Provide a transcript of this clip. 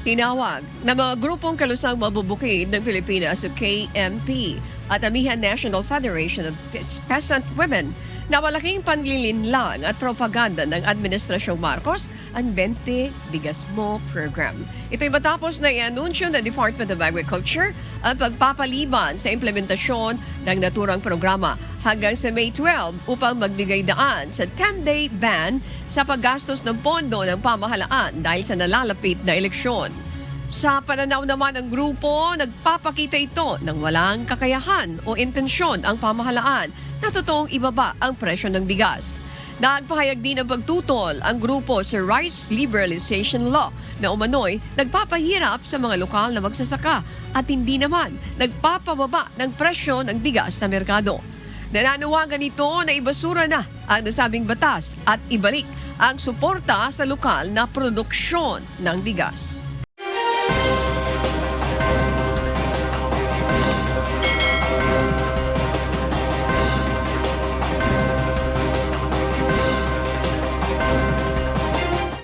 Tinawag na mga grupong kalusang mabubukid ng Pilipinas o KMP at Amihan National Federation of Peasant Women na malaking panlilinlang at propaganda ng Administrasyong Marcos ang 20 Bigas Mo program. Ito'y matapos na i-anunsyo ng Department of Agriculture ang pagpapaliban sa implementasyon ng naturang programa hanggang sa May 12 upang magbigay daan sa 10-day ban sa paggastos ng pondo ng pamahalaan dahil sa nalalapit na eleksyon. Sa pananaw naman ng grupo, nagpapakita ito ng walang kakayahan o intensyon ang pamahalaan na totoong ibaba ang presyo ng bigas. Nagpahayag din ng pagtutol ang grupo sa Rice Liberalization Law na umano'y nagpapahirap sa mga lokal na magsasaka at hindi naman nagpapababa ng presyo ng bigas sa merkado. Nananawagan ito na ibasura na ang nasabing batas at ibalik ang suporta sa lokal na produksyon ng bigas.